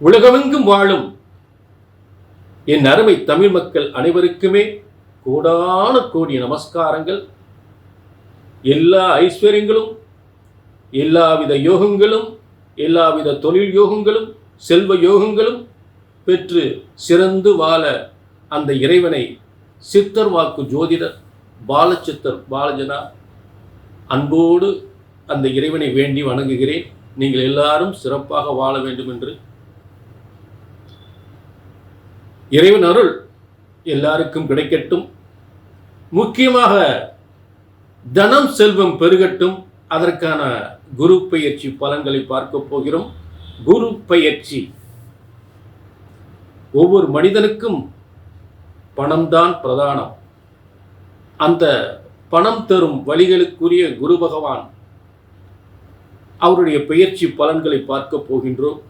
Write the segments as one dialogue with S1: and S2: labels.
S1: உலகமெங்கும் வாழும் என் அருமை தமிழ் மக்கள் அனைவருக்குமே கோடான கோடி நமஸ்காரங்கள். எல்லா ஐஸ்வர்யங்களும் எல்லாவித யோகங்களும் எல்லாவித தொழில் யோகங்களும் செல்வ யோகங்களும் பெற்று சிறந்து வாழ அந்த இறைவனை சித்தர் வாக்கு ஜோதிடர் பாலச்சித்தர் பாலஜனா அன்போடு அந்த இறைவனை வேண்டி வணங்குகிறேன். நீங்கள் எல்லாரும் சிறப்பாக வாழ வேண்டும் என்று இறைவன் அருள் எல்லாருக்கும் கிடைக்கட்டும். முக்கியமாக தனம் செல்வம் பெருகட்டும். அதற்கான குரு பயிற்சி பலன்களை பார்க்க போகிறோம். குரு பயிற்சி. ஒவ்வொரு மனிதனுக்கும் பணம்தான் பிரதானம். அந்த பணம் தரும் வழிகளுக்குரிய குரு பகவான் அவருடைய பெயர்ச்சி பலன்களை பார்க்க போகின்றோம்.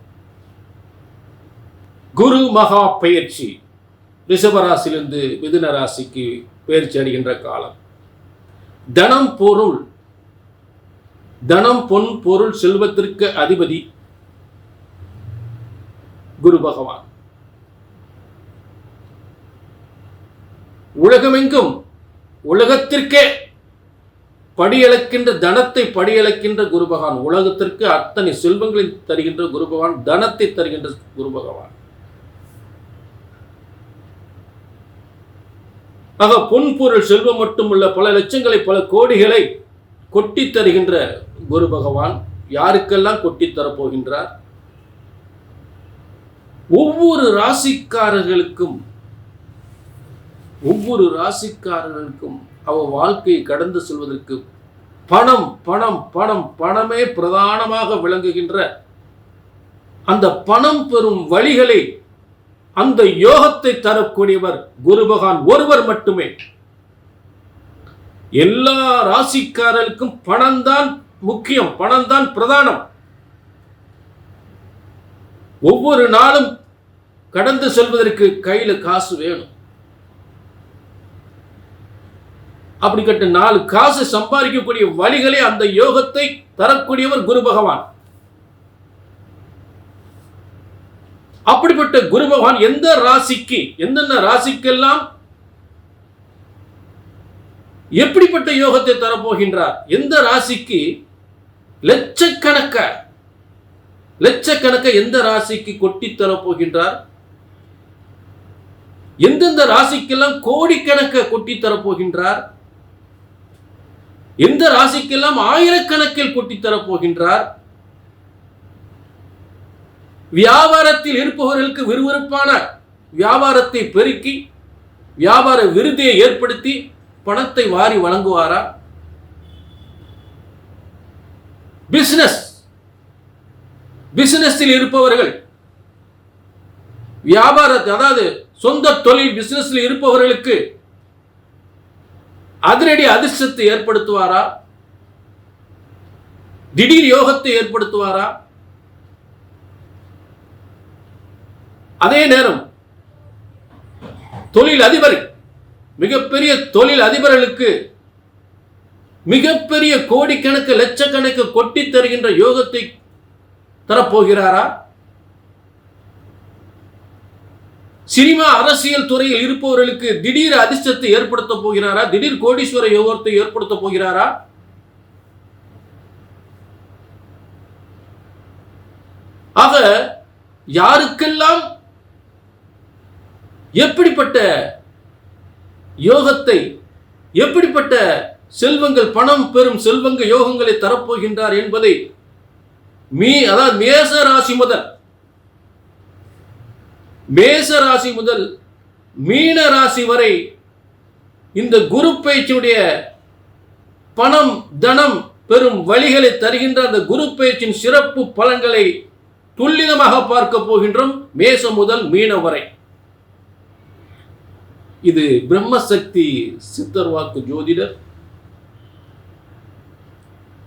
S1: குரு மகா பயிற்சி. ரிஷபராசிலிருந்து மிதுன ராசிக்கு பயிற்சி அடைகின்ற காலம். தனம் பொருள். தனம் பொன் பொருள் செல்வத்திற்கு அதிபதி. குரு பகவான். உலகமெங்கும் உலகத்திற்கே படியளக்கின்ற தனத்தை படியளக்கின்ற குரு பகவான். உலகத்திற்கு அத்தனை செல்வங்களை தருகின்ற குரு பகவான் தனத்தை தருகின்ற குரு பகவான். ஆக பொன் பொருள் செல்வம் மட்டுமல்ல பல லட்சங்களை பல கோடிகளை கொட்டி தருகின்ற குரு பகவான் யாருக்கெல்லாம் கொட்டி தரப்போகின்றார்? ஒவ்வொரு ராசிக்காரர்களுக்கும் ஒவ்வொரு ராசிக்காரர்களுக்கும் அவ வாழ்க்கையை கடந்து செல்வதற்கு பணம் பணம் பணம் பணமே பிரதானமாக விளங்குகின்ற அந்த பணம் பெறும் வழிகளை அந்த யோகத்தை தரக்கூடியவர் குரு பகவான் ஒருவர் மட்டுமே. எல்லா ராசிக்காரர்களுக்கும் பணம்தான் முக்கியம் பணம் தான் பிரதானம். ஒவ்வொரு நாளும் கடந்து செல்வதற்கு கையில் காசு வேணும். அப்படி கட்ட நாலு காசு சம்பாதிக்கக்கூடிய வழிகளே அந்த யோகத்தை தரக்கூடியவர் குரு பகவான் அப்படிப்பட்ட குரு பகவான் எந்த ராசிக்கு எந்தெந்த ராசிக்கெல்லாம் எப்படிப்பட்ட யோகத்தை தரப்போகின்றார்? எந்த ராசிக்கு லட்சக்கணக்க லட்சக்கணக்க எந்த ராசிக்கு கொட்டி தரப்போகின்றார்? எந்தெந்த ராசிக்கெல்லாம் கோடிக்கணக்க கொட்டி தரப்போகின்றார்? எந்த ராசிக்கெல்லாம் ஆயிரக்கணக்கில் கொட்டி தரப்போகின்றார்? வியாபாரத்தில் இருப்பவர்களுக்கு விறுவிறுப்பான வியாபாரத்தை பெருக்கி வியாபார விருதியை ஏற்படுத்தி பணத்தை வாரி வழங்குவாரா? பிசினஸ் பிசினஸில் இருப்பவர்கள் வியாபாரத்தை அதாவது சொந்த தொழில் பிசினஸில் இருப்பவர்களுக்கு அதிரடி அதிர்ஷ்டத்தை ஏற்படுத்துவாரா? திடீர் யோகத்தை ஏற்படுத்துவாரா? அதே நேரம் தொழில் அதிபர் மிகப்பெரிய தொழில் அதிபர்களுக்கு மிகப்பெரிய கோடிக்கணக்கு லட்சக்கணக்கு கொட்டி தருகின்ற யோகத்தை தரப்போகிறாரா? சினிமா அரசியல் துறையில் இருப்பவர்களுக்கு திடீர் அதிர்ஷ்டத்தை ஏற்படுத்த போகிறாரா? திடீர் கோடீஸ்வர யோகத்தை ஏற்படுத்த போகிறாரா? ஆக யாருக்கெல்லாம் எப்படிப்பட்ட யோகத்தை எப்படிப்பட்ட செல்வங்கள் பணம் பெறும் செல்வங்க யோகங்களை தரப்போகின்றார் என்பதை மீ அதாவது மேச ராசி முதல் மேச ராசி முதல் மீன ராசி வரை இந்த குரு பயிற்சியுடைய பணம் தனம் பெறும் வழிகளை தருகின்ற அந்த குரு பயிற்சியின் சிறப்பு பலன்களை துல்லிதமாக பார்க்க போகின்றோம். மேசம் முதல் மீன வரை. இது பிரம்மசக்தி சித்தர் வாக்கு ஜோதிடர்.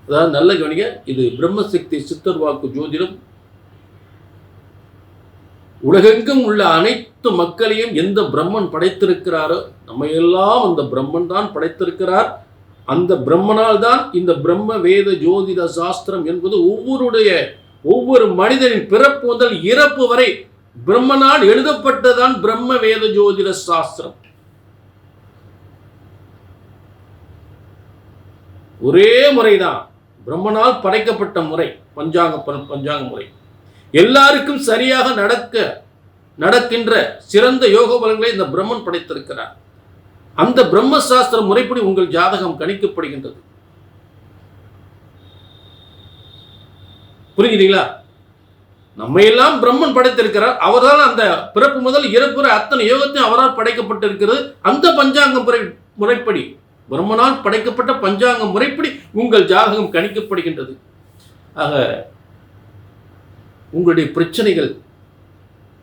S1: அதாவது நல்ல கவனிக்க இது பிரம்மசக்தி சித்தர் வாக்கு ஜோதிடம். உலகெங்கும் உள்ள அனைத்து மக்களையும் எந்த பிரம்மன் படைத்திருக்கிறாரோ நம்ம எல்லாம் அந்த பிரம்மன் தான் படைத்திருக்கிறார். அந்த பிரம்மனால் தான் இந்த பிரம்ம வேத ஜோதிட சாஸ்திரம் என்பது ஒவ்வொருடைய ஒவ்வொரு மனிதனின் பிறப்பு முதல் இறப்பு வரை பிரம்மனால் எழுதப்பட்டதான் பிரம்ம வேத ஜோதிட சாஸ்திரம். ஒரே முறைதான். பிரம்மனால் படைக்கப்பட்ட முறை பஞ்சாங்க பஞ்சாங்க முறை. எல்லாருக்கும் சரியாக நடக்க நடக்கின்ற சிறந்த யோக பலன்களை இந்த பிரம்மன் படைத்திருக்கிறார். அந்த பிரம்மசாஸ்திர முறைப்படி உங்கள் ஜாதகம் கணிக்கப்படுகின்றது. புரிஞ்சுதீங்களா நம்ம எல்லாம் பிரம்மன் படைத்திருக்கிறார். அவரால் அந்த பிறப்பு முதல் இறப்புற அத்தனை யோகத்தையும் அவரால் படைக்கப்பட்டிருக்கிறது. அந்த பஞ்சாங்க முறை முறைப்படி. பிரம்மனால் படைக்கப்பட்ட பஞ்சாங்க முறைப்படி உங்கள் ஜாதகம் கணிக்கப்படுகின்றது. ஆக உங்களுடைய பிரச்சனைகள்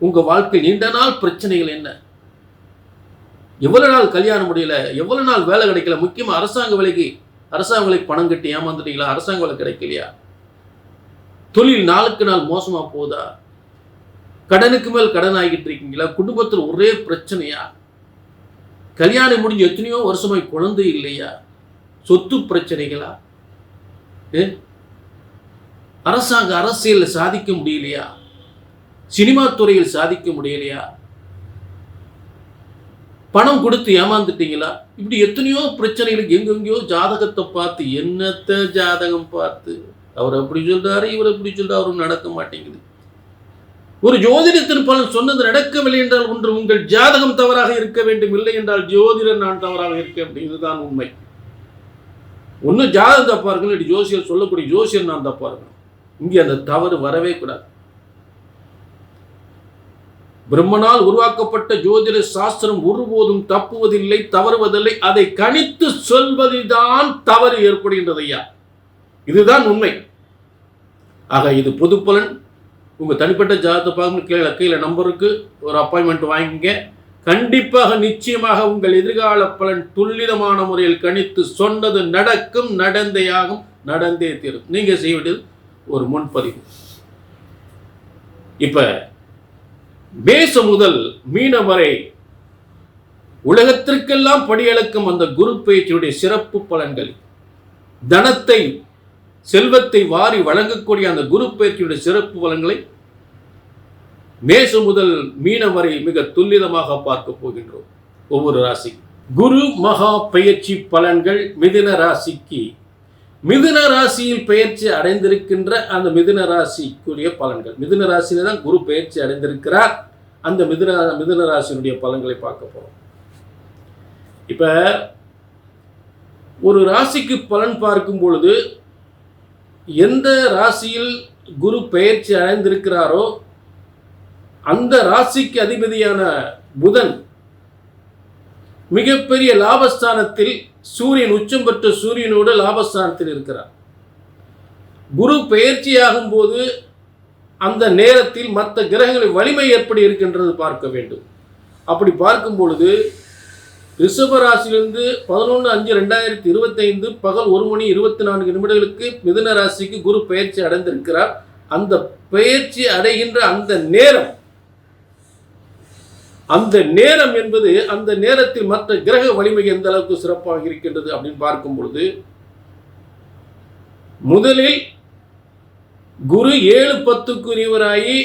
S1: உங்க வாழ்க்கை நீண்ட நாள் பிரச்சனைகள் என்ன? எவ்வளவு நாள் கல்யாணம் முடியல? எவ்வளவு நாள் வேலை கிடைக்கல? முக்கியமா அரசாங்க வேலைக்கு அரசாங்க வேலைக்கு பணம் கட்டி ஏமாந்துட்டீங்களா? அரசாங்க வேலை கிடைக்கலையா? தொழில் நாளுக்கு நாள் மோசமா போகுதா கடனுக்கு மேல் கடன் ஆகிட்டு இருக்கீங்களா? குடும்பத்தில் ஒரே பிரச்சனையா? கல்யாணம் முடிஞ்சு எத்தனையோ வருஷமாய் குழந்தை இல்லையா? சொத்து பிரச்சனைகளா? அரசாங்க அரசியலில் சாதிக்க முடியலையா? சினிமா துறையில் சாதிக்க முடியலையா? பணம் கொடுத்து ஏமாந்துட்டீங்களா? இப்படி எத்தனையோ பிரச்சனைகளுக்கு எங்கெங்கேயோ ஜாதகத்தை பார்த்து என்னத்த ஜாதகம் பார்த்து? அவர் அப்படி சொல்றாரு இவர் அப்படி சொல்றாரு அவரும் நடக்க மாட்டேங்குது. ஒரு ஜோதிடத்தின் பலன் சொன்னது நடக்கவில்லை என்றால் ஒன்று உங்கள் ஜாதகம் தவறாக இருக்க வேண்டும் இல்லை என்றால் ஜோதிடர் நான் தவறாக இருக்க வேண்டும் இதுதான் உண்மை. ஒன்று ஜாதகம் தப்பா இருக்கணும் இல்லாட்டி ஜோசியர் சொல்லக்கூடிய ஜோசியர் நான் தப்பா இருக்கணும். இங்கே அந்த தவறு வரவே கூடாது. பிரம்மனால் உருவாக்கப்பட்ட ஜோதிட சாஸ்திரம் ஒருபோதும் தப்புவதில்லை தவறுவதில்லை. அதை கணித்து சொல்வதில்தான் தவறு ஏற்படுகின்றது ஐயா. இதுதான் உண்மை. ஆக இது பொதுப்பலன் உங்கள் தனிப்பட்ட ஜாதகத்தை பார்க்கணும் கீழே கீழே நம்பருக்கு ஒரு அப்பாயின்மெண்ட் வாங்கிங்க கண்டிப்பாக நிச்சயமாக உங்கள் எதிர்கால பலன் துல்லிதமான முறையில் கணித்து சொன்னது நடக்கும் நடந்தேயாகும் நடந்தே தீரும். நீங்கள் செய்ய வேண்டியது ஒரு முன்பதிவு. இப்போ மேச முதல் மீனம் வரை உலகத்திற்கெல்லாம் படியளக்கும் அந்த குரு பயிற்சியுடைய சிறப்பு பலன்கள். தனத்தை செல்வத்தை வாரி வழங்கக்கூடிய அந்த குரு பயிற்சியுடைய சிறப்பு பலன்களை மேசு முதல் மீனம் வரை மிக துல்லிதமாக பார்க்க போகின்றோம். ஒவ்வொரு ராசி குரு மகா பயிற்சி பலன்கள் மிதுன ராசிக்கு. மிதுன ராசியில் பெயர்ச்சி அடைந்திருக்கின்ற அந்த மிதுன ராசிக்குரிய பலன்கள். மிதுன ராசியில தான் குரு பயிற்சி அடைந்திருக்கிறார். அந்த மிதுன மிதுன ராசியினுடைய பலன்களை பார்க்க போறோம். இப்ப ஒரு ராசிக்கு பலன் பார்க்கும் பொழுது எந்த ராசியில் குரு பெயர்ச்சி அடைந்திருக்கிறாரோ அந்த ராசிக்கு அதிபதியான புதன் மிகப்பெரிய லாபஸ்தானத்தில் சூரியன் உச்சம் பெற்ற சூரியனோடு லாபஸ்தானத்தில் இருக்கிறார். குரு பெயர்ச்சியாகும் போது அந்த நேரத்தில் மற்ற கிரகங்களின் வலிமை எப்படி இருக்கின்றது பார்க்க வேண்டும். அப்படி பார்க்கும் பொழுது ரிஷபராசிலிருந்து பதினொன்று அஞ்சு ரெண்டாயிரத்தி இருபத்தைந்து பகல் ஒரு மணி இருபத்தி நான்கு நிமிடங்களுக்கு மிதுன ராசிக்கு குரு பயிற்சி அடைந்திருக்கிறார். அந்த பயிற்சி அடைகின்ற அந்த நேரம் அந்த நேரம் என்பது அந்த நேரத்தில் மற்ற கிரக வலிமை எந்த அளவுக்கு சிறப்பாக இருக்கின்றது அப்படின்னு பார்க்கும் பொழுது முதலில் குரு ஏழு பத்துக்குரியவராகி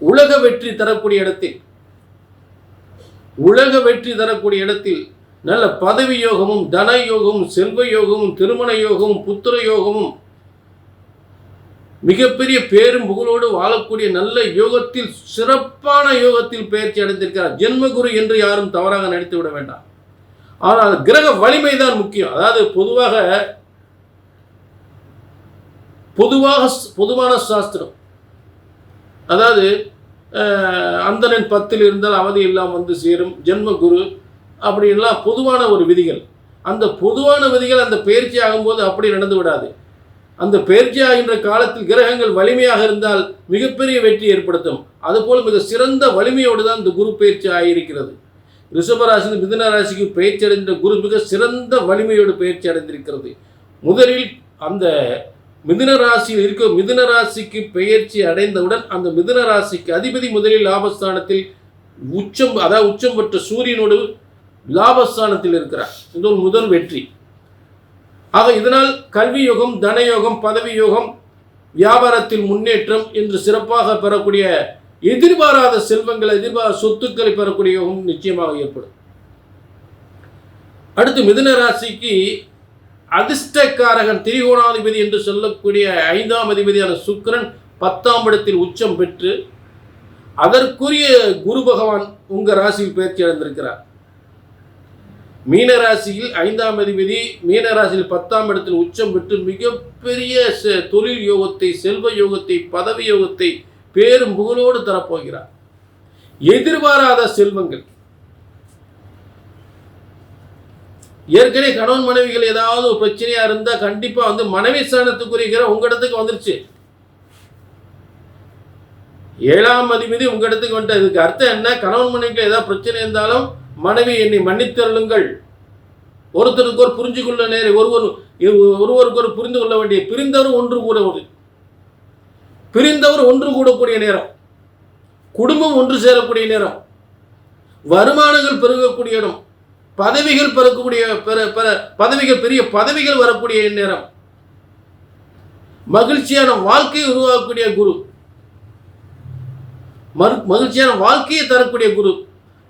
S1: உலக வெற்றி தரக்கூடிய இடத்தில் உலக வெற்றி தரக்கூடிய இடத்தில் நல்ல பதவி யோகமும் தன யோகமும் செல்வ யோகமும் திருமண யோகமும் புத்திர யோகமும் மிகப்பெரிய பேரும் புகழோடு வாழக்கூடிய நல்ல யோகத்தில் சிறப்பான யோகத்தில் பயிற்சி அடைந்திருக்கிறார். ஜென்மகுரு என்று யாரும் தவறாக நடித்து விட வேண்டாம். ஆனால் கிரக வலிமை தான் முக்கியம். அதாவது பொதுவாக பொதுவாக பொதுவான சாஸ்திரம். அதாவது அந்தரன் பத்தில் இருந்தால் அவதி எல்லாம் வந்து சேரும். ஜென்மகுரு அப்படின்லாம் பொதுவான ஒரு விதிகள். அந்த பொதுவான விதிகள் அந்த பயிற்சி ஆகும்போது அப்படி நடந்து விடாது. அந்த பயிற்சி ஆகின்ற காலத்தில் கிரகங்கள் வலிமையாக இருந்தால் மிகப்பெரிய வெற்றி ஏற்படுத்தும். அதுபோல் மிக சிறந்த வலிமையோடு தான் இந்த குரு பயிற்சி ஆகியிருக்கிறது. ரிஷபராசி மிதுன ராசிக்கு பயிற்சி அடைந்த குரு மிக சிறந்த வலிமையோடு பயிற்சி அடைந்திருக்கிறது. முதலில் அந்த மிதுன ராசியில் இருக்கும் மிதுன ராசிக்கு பெயர்ச்சி அடைந்தவுடன் அந்த மிதுன ராசிக்கு அதிபதி முதலில் லாபஸ்தானத்தில் உச்சம் அதாவது உச்சம் பெற்ற சூரியனோடு லாபஸ்தானத்தில் இருக்கிறார். இது ஒரு முதல் வெற்றி. ஆக இதனால் கல்வி யோகம் தனயோகம் பதவி யோகம் வியாபாரத்தில் முன்னேற்றம் என்று சிறப்பாக பெறக்கூடிய எதிர்பாராத செல்வங்கள் எதிர்பாராத சொத்துக்களை பெறக்கூடிய யோகம் நிச்சயமாக ஏற்படும். அடுத்து மிதுன ராசிக்கு அதிர்ஷ்டக்காரகன் திரிகோணாதிபதி என்று சொல்லக்கூடிய ஐந்தாம் அதிபதியான சுக்கிரன் பத்தாம் இடத்தில் உச்சம் பெற்று அதற்குரிய குரு பகவான் உங்க ராசியில் பயிற்சி அடைந்திருக்கிறார். மீனராசியில் ஐந்தாம் அதிபதி மீனராசியில் பத்தாம் இடத்தில் உச்சம் பெற்று மிகப்பெரிய செ- தொழில் யோகத்தை செல்வ யோகத்தை பதவி யோகத்தை பேரும் புகழோடு தரப்போகிறார். எதிர்பாராத செல்வங்கள் ஏற்கனவே கணவன் மனைவிகள் ஏதாவது ஒரு பிரச்சனையா இருந்தா கண்டிப்பா வந்து மனைவி ஸ்தானத்துக்குரிய உங்கள் இடத்துக்கு வந்துருச்சு. ஏழாம் அதிபதி உங்க இடத்துக்கு வந்துட்டு இதுக்கு அர்த்தம் என்ன? கணவன் மனைவிக்கு ஏதாவது பிரச்சனை இருந்தாலும் மனைவி என்னை மன்னித்தருளுங்கள். ஒருத்தருக்கு ஒரு புரிஞ்சு கொள்ள நேர ஒருவர் ஒருவருக்கு ஒரு புரிந்து கொள்ள வேண்டிய பிரிந்தவர் ஒன்று கூட ஒரு பிரிந்தவர் ஒன்று கூடக்கூடிய நேரம். குடும்பம் ஒன்று சேரக்கூடிய நேரம். வருமானங்கள் பெருகக்கூடிய இடம். பதவிகள் பெறக்கூடிய பெற பெற பதவிகள் பெரிய பதவிகள் வரக்கூடிய நேரம். மகிழ்ச்சியான வாழ்க்கையை உருவாக்கக்கூடிய குரு. மறு மகிழ்ச்சியான வாழ்க்கையை தரக்கூடிய குரு.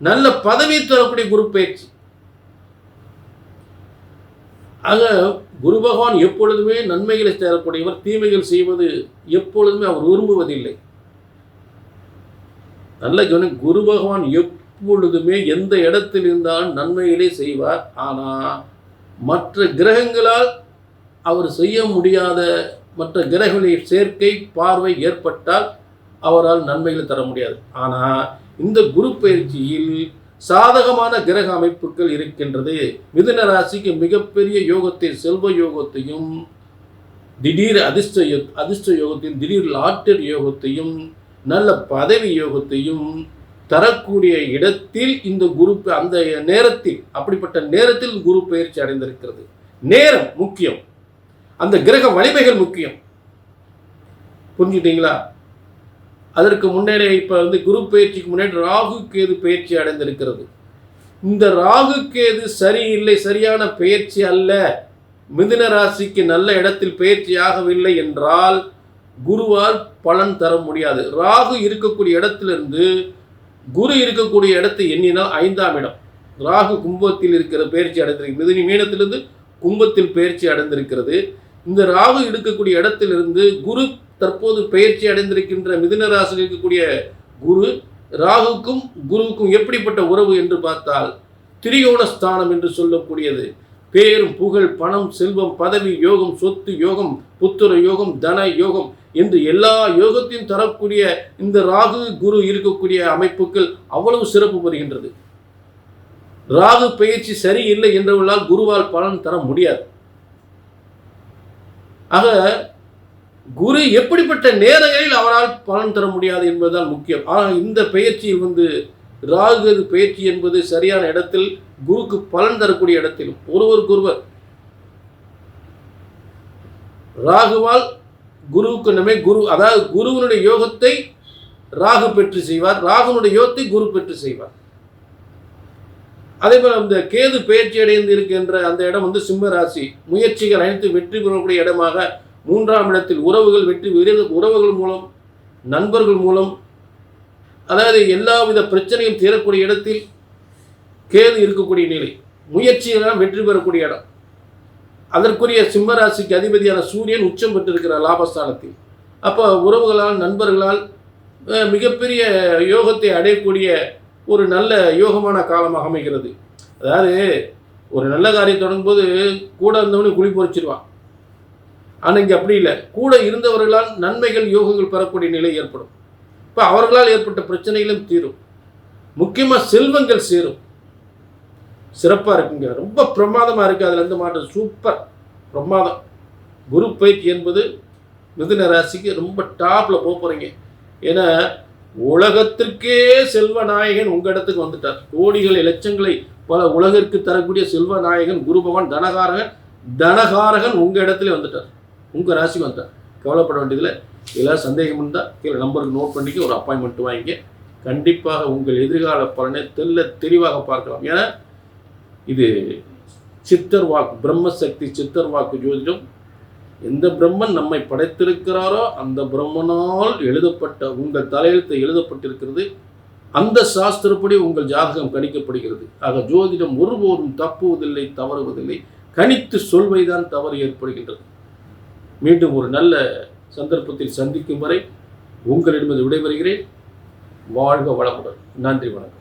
S1: நல்ல பதவியை தரக்கூடிய குரு பயிற்சி ஆக குரு பகவான் எப்பொழுதுமே நன்மைகளை தரக்கூடியவர் தீமைகள் செய்வது எப்பொழுதுமே அவர் விரும்புவதில்லை. நல்ல கவனி குரு பகவான் எப் எப்பொழுதுமே எந்த இடத்தில் இருந்தாலும் நன்மைகளே செய்வார். ஆனால் மற்ற கிரகங்களால் அவர் செய்ய முடியாத மற்ற கிரகங்களின் சேர்க்கை பார்வை ஏற்பட்டால் அவரால் நன்மைகளை தர முடியாது. ஆனால் இந்த குரு பயிற்சியில் சாதகமான கிரக அமைப்புகள் இருக்கின்றது. மிதுன ராசிக்கு மிகப்பெரிய யோகத்தை செல்வ யோகத்தையும் திடீர் அதிர்ஷ்ட யோ- அதிர்ஷ்ட யோகத்தையும் திடீர் லாட்டர் யோகத்தையும் நல்ல பதவி யோகத்தையும் தரக்கூடிய இடத்தில் இந்த குரு அந்த நேரத்தில் அப்படிப்பட்ட நேரத்தில் குரு பயிற்சி அடைந்திருக்கிறது. நேரம் முக்கியம். அந்த கிரக வலிமைகள் முக்கியம். புரிஞ்சுட்டீங்களா அதற்கு முன்னேறே இப்போ வந்து குரு பயிற்சிக்கு முன்னாடி ராகு கேது பயிற்சி அடைந்திருக்கிறது. இந்த ராகு கேது சரியில்லை சரியான பயிற்சி அல்ல. மிதுன ராசிக்கு நல்ல இடத்தில் பயிற்சி ஆகவில்லை என்றால் குருவால் பலன் தர முடியாது. ராகு இருக்கக்கூடிய இடத்திலிருந்து குரு இருக்கக்கூடிய இடத்தை எண்ணினால் ஐந்தாம் இடம். ராகு கும்பத்தில் இருக்கிற பயிற்சி அடைந்திருக்கு மிதுனி மீனத்திலிருந்து கும்பத்தில் பயிற்சி அடைந்திருக்கிறது. இந்த ராகு இருக்கக்கூடிய இடத்திலிருந்து குரு தற்போது பயிற்சி அடைந்திருக்கின்ற மிதுன ராசியில் இருக்கக்கூடிய குரு ராகுக்கும் குருவுக்கும் எப்படிப்பட்ட உறவு என்று பார்த்தால் திரியோண ஸ்தானம் என்று சொல்லக்கூடியது. பேரும் புகழ் பணம் செல்வம் பதவி யோகம் சொத்து யோகம் புத்திர யோகம் தன யோகம் என்று எல்லா யோகத்தையும் தரக்கூடிய இந்த ராகு குரு இருக்கக்கூடிய அமைப்புகள் அவ்வளவு சிறப்பு பெறுகின்றது. ராகு பயிற்சி சரியில்லை என்றவர்களால் குருவால் பலன் தர முடியாது. ஆக குரு எப்படிப்பட்ட நேரங்களில் அவரால் பலன் தர முடியாது என்பதுதான் முக்கியம். ஆனால் இந்த பயிற்சியில் வந்து ராகு பயிற்சி என்பது சரியான இடத்தில் குருக்கு பலன் தரக்கூடிய இடத்திலும் ஒருவருக்கொருவர் ராகுவால் குருவுக்கு நம்மை குரு அதாவது குருவனுடைய யோகத்தை ராகு பெற்று செய்வார். ராகுனுடைய யோகத்தை குரு பெற்று செய்வார். அதே போல் இந்த கேது பயிற்சி அடைந்து இருக்கின்ற அந்த இடம் வந்து சிம்ம ராசி. முயற்சிகள் அனைத்து வெற்றி பெறக்கூடிய இடமாக மூன்றாம் இடத்தில் உறவுகள் வெற்றி உறவுகள் மூலம் நண்பர்கள் மூலம் அதாவது எல்லாவித பிரச்சனையும் தீரக்கூடிய இடத்தில் கேது இருக்கக்கூடிய நிலை. முயற்சியெல்லாம் வெற்றி பெறக்கூடிய இடம். அதற்குரிய சிம்மராசிக்கு அதிபதியான சூரியன் உச்சம் பெற்றிருக்கிறார் லாபஸ்தானத்தில். அப்போ உறவுகளால் நண்பர்களால் மிகப்பெரிய யோகத்தை அடையக்கூடிய ஒரு நல்ல யோகமான காலமாக அமைகிறது. அதாவது ஒரு நல்ல காரியம் தொடங்கும்போது கூட இருந்தவனே குழி பொறிச்சிருவான். ஆனால் இங்கே அப்படி இல்லை. கூட இருந்தவர்களால் நன்மைகள் யோகங்கள் பெறக்கூடிய நிலை ஏற்படும். இப்போ அவர்களால் ஏற்பட்ட பிரச்சனைகளும் தீரும். முக்கியமாக செல்வங்கள் சேரும். சிறப்பாக இருக்குங்க. ரொம்ப பிரமாதமாக இருக்குது அதில் எந்த மாற்றம் சூப்பர் பிரமாதம். குரு பயிற்சி என்பது மிதுன ராசிக்கு ரொம்ப டாப்பில் போக போகிறீங்க ஏன்னா உலகத்திற்கே செல்வ நாயகன் உங்கள் இடத்துக்கு வந்துட்டார். கோடிகளை லட்சங்களை பல உலகிற்கு தரக்கூடிய செல்வ நாயகன் குரு பகவான் தனகாரகன் தனகாரகன் உங்கள் இடத்துல வந்துட்டார். உங்கள் ராசிக்கு வந்துட்டார். கவலைப்பட வேண்டியதில்லை. இதெல்லாம் சந்தேகம் இருந்தால் கீழே நம்பருக்கு நோட் பண்ணிக்க ஒரு அப்பாயின்மெண்ட் வாங்கிங்க கண்டிப்பாக உங்கள் எதிர்கால பலனை தெல்ல தெளிவாக பார்க்கலாம். ஏன்னா இது சித்தர் வாக்கு பிரம்மசக்தி சித்தர் வாக்கு ஜோதிடம். எந்த பிரம்மன் நம்மை படைத்திருக்கிறாரோ அந்த பிரம்மனால் எழுதப்பட்ட உங்கள் தலையெழுத்து எழுதப்பட்டிருக்கிறது. அந்த சாஸ்திரப்படி உங்கள் ஜாதகம் கணிக்கப்படுகிறது. ஆக ஜோதிடம் ஒருபோதும் தப்புவதில்லை தவறுவதில்லை. கணித்து சொல்வைதான் தவறு ஏற்படுகின்றது. மீண்டும் ஒரு நல்ல சந்தர்ப்பத்தில் சந்திக்கும் வரை உங்களிடமிருந்து விடைபெறுகிறேன். வாழ்க வளமுடன். நன்றி வணக்கம்.